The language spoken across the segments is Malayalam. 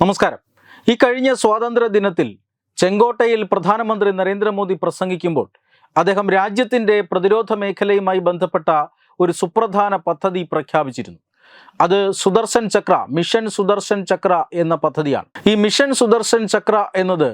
നമസ്കാരം. ഈ കഴിഞ്ഞ സ്വാതന്ത്ര്യ ദിനത്തിൽ ചെങ്കോട്ടയിൽ പ്രധാനമന്ത്രി നരേന്ദ്രമോദി പ്രസംഗിക്കുമ്പോൾ അദ്ദേഹം രാജ്യത്തിന്റെ പ്രതിരോധ മേഖലയുമായി ബന്ധപ്പെട്ട ഒരു സുപ്രധാന പദ്ധതി പ്രഖ്യാപിച്ചിരുന്നു. അത് സുദർശൻ ചക്ര മിഷൻ സുദർശൻ ചക്ര എന്ന പദ്ധതിയാണ്. ഈ മിഷൻ സുദർശൻ ചക്ര എന്നത്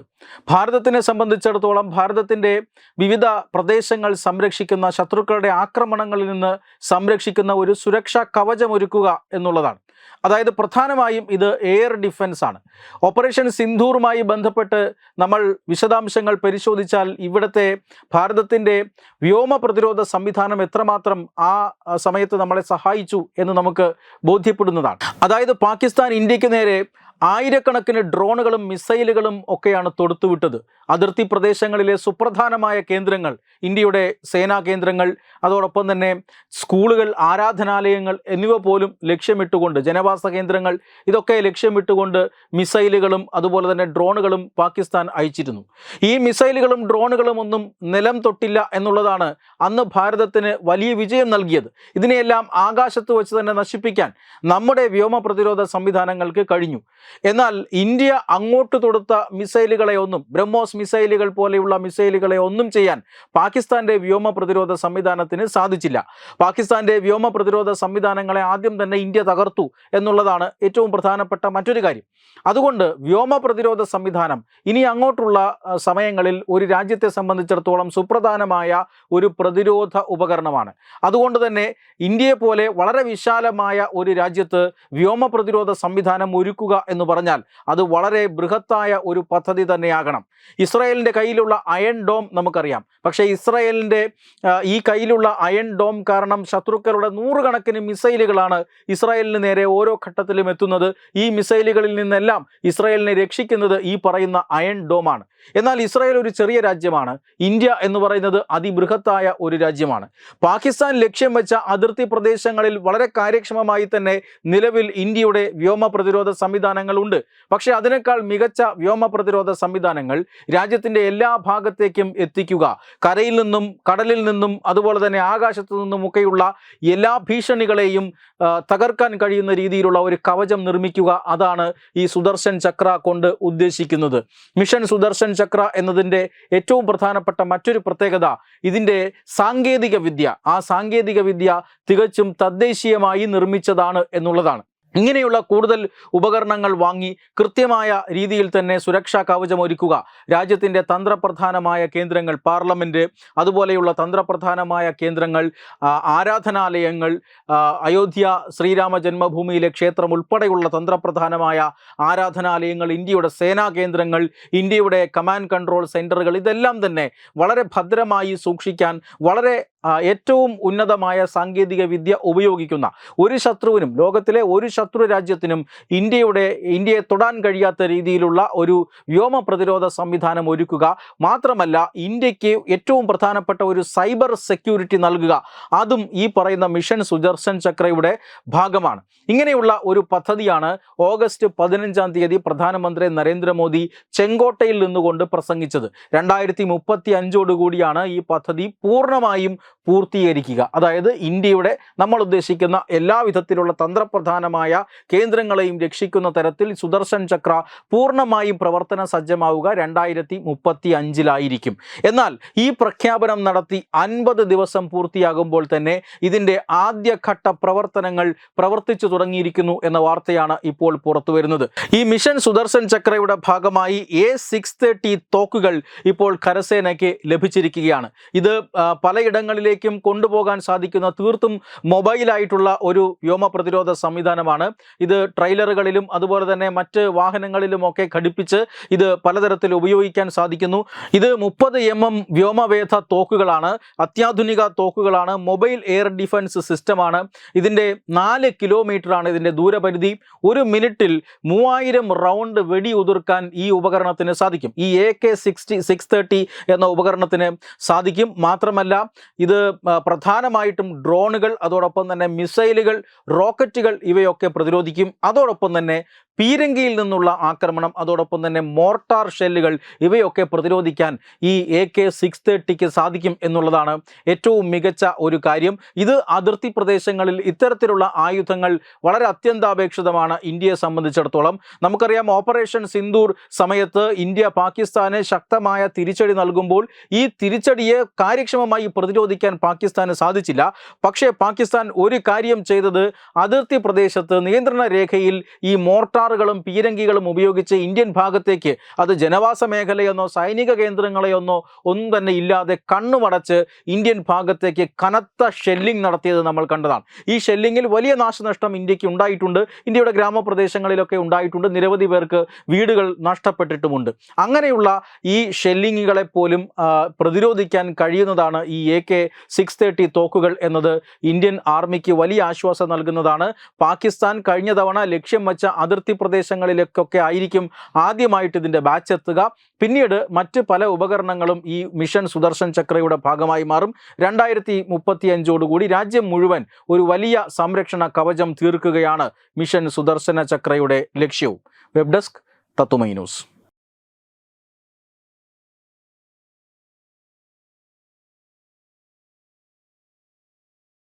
ഭാരതത്തിനെ സംബന്ധിച്ചിടത്തോളം ഭാരതത്തിന്റെ വിവിധ പ്രദേശങ്ങൾ സംരക്ഷിക്കുന്ന ശത്രുക്കളുടെ ആക്രമണങ്ങളിൽ നിന്ന് സംരക്ഷിക്കുന്ന ഒരു സുരക്ഷാ കവചമൊരുക്കുക എന്നുള്ളതാണ്. അതായത് പ്രധാനമായും ഇത് എയർ ഡിഫൻസ് ആണ്. ഓപ്പറേഷൻ സിന്ധൂറുമായി ബന്ധപ്പെട്ട് നമ്മൾ വിശദാംശങ്ങൾ പരിശോധിച്ചാൽ ഇവിടുത്തെ ഭാരതത്തിന്റെ വ്യോമ പ്രതിരോധ സംവിധാനം എത്രമാത്രം ആ സമയത്ത് നമ്മളെ സഹായിച്ചു എന്ന് നമുക്ക് ബോധ്യപ്പെടുന്നതാണ്. അതായത് പാകിസ്ഥാൻ ഇന്ത്യയ്ക്ക് നേരെ ആയിരക്കണക്കിന് ഡ്രോണുകളും മിസൈലുകളും ഒക്കെയാണ് തൊടുത്തുവിട്ടത്. അതിർത്തി പ്രദേശങ്ങളിലെ സുപ്രധാനമായ കേന്ദ്രങ്ങൾ ഇന്ത്യയുടെ സേനാ കേന്ദ്രങ്ങൾ അതോടൊപ്പം തന്നെ സ്കൂളുകൾ ആരാധനാലയങ്ങൾ എന്നിവ പോലും ലക്ഷ്യമിട്ടുകൊണ്ട് ജനവാസ കേന്ദ്രങ്ങൾ ഇതൊക്കെ ലക്ഷ്യമിട്ടുകൊണ്ട് മിസൈലുകളും അതുപോലെ തന്നെ ഡ്രോണുകളും പാകിസ്ഥാൻ അയച്ചിരുന്നു. ഈ മിസൈലുകളും ഡ്രോണുകളും ഒന്നും നിലം തൊട്ടില്ല എന്നുള്ളതാണ് അന്ന് ഭാരതത്തിന് വലിയ വിജയം നൽകിയത്. ഇതിനെയെല്ലാം ആകാശത്ത് വെച്ച് തന്നെ നശിപ്പിക്കാൻ നമ്മുടെ വ്യോമ പ്രതിരോധ സംവിധാനങ്ങൾക്ക് കഴിഞ്ഞു. എന്നാൽ ഇന്ത്യ അങ്ങോട്ട് തൊടുത്ത മിസൈലുകളെ ഒന്നും ബ്രഹ്മോസ് മിസൈലുകൾ പോലെയുള്ള മിസൈലുകളെ ഒന്നും ചെയ്യാൻ പാകിസ്ഥാന്റെ വ്യോമ പ്രതിരോധ സംവിധാനത്തിന് സാധിച്ചില്ല. പാകിസ്ഥാന്റെ വ്യോമ പ്രതിരോധ സംവിധാനങ്ങളെ ആദ്യം തന്നെ ഇന്ത്യ തകർത്തു എന്നുള്ളതാണ് ഏറ്റവും പ്രധാനപ്പെട്ട മറ്റൊരു കാര്യം. അതുകൊണ്ട് വ്യോമ പ്രതിരോധ സംവിധാനം ഇനി അങ്ങോട്ടുള്ള സമയങ്ങളിൽ ഒരു രാജ്യത്തെ സംബന്ധിച്ചിടത്തോളം സുപ്രധാനമായ ഒരു പ്രതിരോധ ഉപകരണമാണ്. അതുകൊണ്ട് തന്നെ ഇന്ത്യയെ പോലെ വളരെ വിശാലമായ ഒരു രാജ്യത്ത് വ്യോമ പ്രതിരോധ സംവിധാനം ഒരുക്കുക എന്ന് പറഞ്ഞാൽ അത് വളരെ ബൃഹത്തായ ഒരു പദ്ധതി തന്നെയാകണം. ഇസ്രായേലിന്റെ കയ്യിലുള്ള അയൺ ഡോം നമുക്കറിയാം. പക്ഷേ ഇസ്രായേലിന്റെ ഈ കയ്യിലുള്ള അയൺ ഡോം കാരണം ശത്രുക്കളുടെ നൂറുകണക്കിന് മിസൈലുകളാണ് ഇസ്രായേലിന് നേരെ ഓരോ ഘട്ടത്തിലും എത്തുന്നത്. ഈ മിസൈലുകളിൽ നിന്നെല്ലാം ഇസ്രായേലിനെ രക്ഷിക്കുന്നത് ഈ പറയുന്ന അയൺ ഡോമാണ്. എന്നാൽ ഇസ്രായേൽ ഒരു ചെറിയ രാജ്യമാണ്. ഇന്ത്യ എന്ന് പറയുന്നത് അതിബൃഹത്തായ ഒരു രാജ്യമാണ്. പാകിസ്ഥാൻ ലക്ഷ്യം വെച്ച അതിർത്തി പ്രദേശങ്ങളിൽ വളരെ കാര്യക്ഷമമായി തന്നെ നിലവിൽ ഇന്ത്യയുടെ വ്യോമ പ്രതിരോധ സംവിധാനങ്ങളുണ്ട്. പക്ഷേ അതിനേക്കാൾ മികച്ച വ്യോമ പ്രതിരോധ സംവിധാനങ്ങൾ രാജ്യത്തിന്റെ എല്ലാ ഭാഗത്തേക്കും എത്തിക്കുക കരയിൽ നിന്നും കടലിൽ നിന്നും അതുപോലെ തന്നെ ആകാശത്തു നിന്നും ഒക്കെയുള്ള എല്ലാ ഭീഷണികളെയും തകർക്കാൻ കഴിയുന്ന രീതിയിലുള്ള ഒരു കവചം നിർമ്മിക്കുക അതാണ് ഈ സുദർശൻ ചക്ര കൊണ്ട് ഉദ്ദേശിക്കുന്നത്. മിഷൻ സുദർശൻ ചക്ര എന്നതിന്റെ ഏറ്റവും പ്രധാനപ്പെട്ട മറ്റൊരു പ്രത്യേകത ഇതിന്റെ സാങ്കേതിക വിദ്യ ആ സാങ്കേതിക വിദ്യ തികച്ചും തദ്ദേശീയമായി നിർമ്മിച്ചതാണ് എന്നുള്ളതാണ്. ഇങ്ങനെയുള്ള കൂടുതൽ ഉപകരണങ്ങൾ വാങ്ങി കൃത്യമായ രീതിയിൽ തന്നെ സുരക്ഷാ കവചം ഒരുക്കുക രാജ്യത്തിന്റെ തന്ത്രപ്രധാനമായ കേന്ദ്രങ്ങൾ പാർലമെന്റ് അതുപോലെയുള്ള തന്ത്രപ്രധാനമായ കേന്ദ്രങ്ങൾ ആരാധനാലയങ്ങൾ അയോധ്യ ശ്രീരാമ ജന്മഭൂമിയിലെ ക്ഷേത്രം ഉൾപ്പെടെയുള്ള തന്ത്രപ്രധാനമായ ആരാധനാലയങ്ങൾ ഇന്ത്യയുടെ സേനാ കേന്ദ്രങ്ങൾ ഇന്ത്യയുടെ കമാൻഡ് കൺട്രോൾ സെന്ററുകൾ ഇതെല്ലാം തന്നെ വളരെ ഭദ്രമായി സൂക്ഷിക്കാൻ വളരെ ഏറ്റവും ഉന്നതമായ സാങ്കേതിക വിദ്യ ഉപയോഗിക്കുന്ന ഒരു ശത്രുവിനും ലോകത്തിലെ ഒരു ശത്രു രാജ്യത്തിനും ഇന്ത്യയുടെ ഇന്ത്യയെ തൊടാൻ കഴിയാത്ത രീതിയിലുള്ള ഒരു വ്യോമ പ്രതിരോധ സംവിധാനം ഒരുക്കുക. മാത്രമല്ല ഇന്ത്യയ്ക്ക് ഏറ്റവും പ്രധാനപ്പെട്ട ഒരു സൈബർ സെക്യൂരിറ്റി നൽകുക. അതും ഈ പറയുന്ന മിഷൻ സുദർശൻ ചക്രയുടെ ഭാഗമാണ്. ഇങ്ങനെയുള്ള ഒരു പദ്ധതിയാണ് ഓഗസ്റ്റ് പതിനഞ്ചാം തീയതി പ്രധാനമന്ത്രി നരേന്ദ്രമോദി ചെങ്കോട്ടയിൽ നിന്നുകൊണ്ട് പ്രസംഗിച്ചത്. രണ്ടായിരത്തി മുപ്പത്തി അഞ്ചോടുകൂടിയാണ് ഈ പദ്ധതി പൂർണമായും പൂർത്തീകരിക്കുക. അതായത് ഇന്ത്യയുടെ നമ്മൾ ഉദ്ദേശിക്കുന്ന എല്ലാ വിധത്തിലുള്ള തന്ത്രപ്രധാനമായ കേന്ദ്രങ്ങളെയും രക്ഷിക്കുന്ന തരത്തിൽ സുദർശൻ ചക്ര പൂർണമായും പ്രവർത്തന സജ്ജമാവുക രണ്ടായിരത്തി മുപ്പത്തി അഞ്ചിലായിരിക്കും എന്നാൽ ഈ പ്രഖ്യാപനം നടത്തി അൻപത് ദിവസം പൂർത്തിയാകുമ്പോൾ തന്നെ ഇതിന്റെ ആദ്യഘട്ട പ്രവർത്തനങ്ങൾ പ്രവർത്തിച്ചു തുടങ്ങിയിരിക്കുന്നു എന്ന വാർത്തയാണ് ഇപ്പോൾ പുറത്തു വരുന്നത്. ഈ മിഷൻ സുദർശൻ ചക്രയുടെ ഭാഗമായി എ സിക്സ് തേർട്ടി തോക്കുകൾ ഇപ്പോൾ കരസേനയ്ക്ക് ലഭിച്ചിരിക്കുകയാണ്. ഇത് ആ, പലയിടങ്ങളിലേക്കും കൊണ്ടുപോകാൻ സാധിക്കുന്ന തീർത്തും മൊബൈലായിട്ടുള്ള ഒരു വ്യോമ പ്രതിരോധ സംവിധാനമാണ്. ഇത് ട്രെയിലറുകളിലും അതുപോലെ തന്നെ മറ്റ് വാഹനങ്ങളിലുമൊക്കെ ഘടിപ്പിച്ച് ഇത് പലതരത്തിൽ ഉപയോഗിക്കാൻ സാധിക്കുന്നു. ഇത് മുപ്പത് എം എം വ്യോമവേധ തോക്കുകളാണ് അത്യാധുനിക തോക്കുകളാണ് മൊബൈൽ എയർ ഡിഫൻസ് സിസ്റ്റമാണ്. ഇതിന്റെ നാല് കിലോമീറ്ററാണ് ഇതിന്റെ ദൂരപരിധി. ഒരു മിനിറ്റിൽ മൂവായിരം റൗണ്ട് വെടി ഉതിർക്കാൻ ഈ ഉപകരണത്തിന് സാധിക്കും. ഈ A K sixty six thirty എന്ന ഉപകരണത്തിന് സാധിക്കും. മാത്രമല്ല ഇത് പ്രധാനമായിട്ടും ഡ്രോണുകൾ അതോടൊപ്പം തന്നെ മിസൈലുകൾ റോക്കറ്റുകൾ ഇവയൊക്കെ പ്രതിരോധിക്കും. അതോടൊപ്പം തന്നെ പീരങ്കിയിൽ നിന്നുള്ള ആക്രമണം അതോടൊപ്പം തന്നെ മോർട്ടാർ ഷെല്ലുകൾ ഇവയൊക്കെ പ്രതിരോധിക്കാൻ ഈ എ കെ സിക്സ് തേർട്ടിക്ക് സാധിക്കും എന്നുള്ളതാണ് ഏറ്റവും മികച്ച ഒരു കാര്യം. ഇത് അതിർത്തി പ്രദേശങ്ങളിൽ ഇത്തരത്തിലുള്ള ആയുധങ്ങൾ വളരെ അത്യന്താപേക്ഷിതമാണ് ഇന്ത്യയെ സംബന്ധിച്ചിടത്തോളം. നമുക്കറിയാം ഓപ്പറേഷൻ സിന്ദൂർ സമയത്ത് ഇന്ത്യ പാകിസ്ഥാന് ശക്തമായ തിരിച്ചടി നൽകുമ്പോൾ ഈ തിരിച്ചടിയെ കാര്യക്ഷമമായി പ്രതിരോധിക്കാൻ പാകിസ്ഥാന് സാധിച്ചില്ല. പക്ഷേ പാകിസ്ഥാൻ ഒരു കാര്യം ചെയ്തത് അതിർത്തി പ്രദേശത്ത് നിയന്ത്രണ രേഖയിൽ ഈ മോർട്ടാറുകളും പീരങ്കികളും ഉപയോഗിച്ച് ഇന്ത്യൻ ഭാഗത്തേക്ക് അത് ജനവാസ മേഖലയെന്നോ സൈനിക കേന്ദ്രങ്ങളെയൊന്നോ ഒന്നും തന്നെ ഇല്ലാതെ കണ്ണുമടച്ച് ഇന്ത്യൻ ഭാഗത്തേക്ക് കനത്ത ഷെല്ലിംഗ് നടത്തിയത് നമ്മൾ കണ്ടതാണ്. ഈ ഷെല്ലിങ്ങിൽ വലിയ നാശനഷ്ടം ഇന്ത്യയ്ക്ക് ഉണ്ടായിട്ടുണ്ട്. ഇന്ത്യയുടെ ഗ്രാമപ്രദേശങ്ങളിലൊക്കെ ഉണ്ടായിട്ടുണ്ട്. നിരവധി പേർക്ക് വീടുകൾ നഷ്ടപ്പെട്ടിട്ടുമുണ്ട്. അങ്ങനെയുള്ള ഈ ഷെല്ലിങ്ങുകളെ പോലും പ്രതിരോധിക്കാൻ കഴിയുന്നതാണ് ഈ എ കെ സിക്സ് തേർട്ടി തോക്കുകൾ എന്നത്. ഇന്ത്യൻ ആർമിക്ക് വലിയ ആശ്വാസം നൽകുന്നതാണ്. പാകിസ്ഥാൻ കഴിഞ്ഞ തവണ ലക്ഷ്യം വെച്ച അതിർത്തി പ്രദേശങ്ങളിലേക്കൊക്കെ ആയിരിക്കും ആദ്യമായിട്ട് ഇതിന്റെ ബാച്ച് എത്തുക. പിന്നീട് മറ്റ് പല ഉപകരണങ്ങളും ഈ മിഷൻ സുദർശൻ ചക്രയുടെ ഭാഗമായി മാറും. രണ്ടായിരത്തി മുപ്പത്തി അഞ്ചോടുകൂടി രാജ്യം മുഴുവൻ ഒരു വലിയ സംരക്ഷണ കവചം തീർക്കുകയാണ് മിഷൻ സുദർശന ചക്രയുടെ ലക്ഷ്യവും. വെബ് ഡെസ്ക് തത്തുമൈ ന്യൂസ്.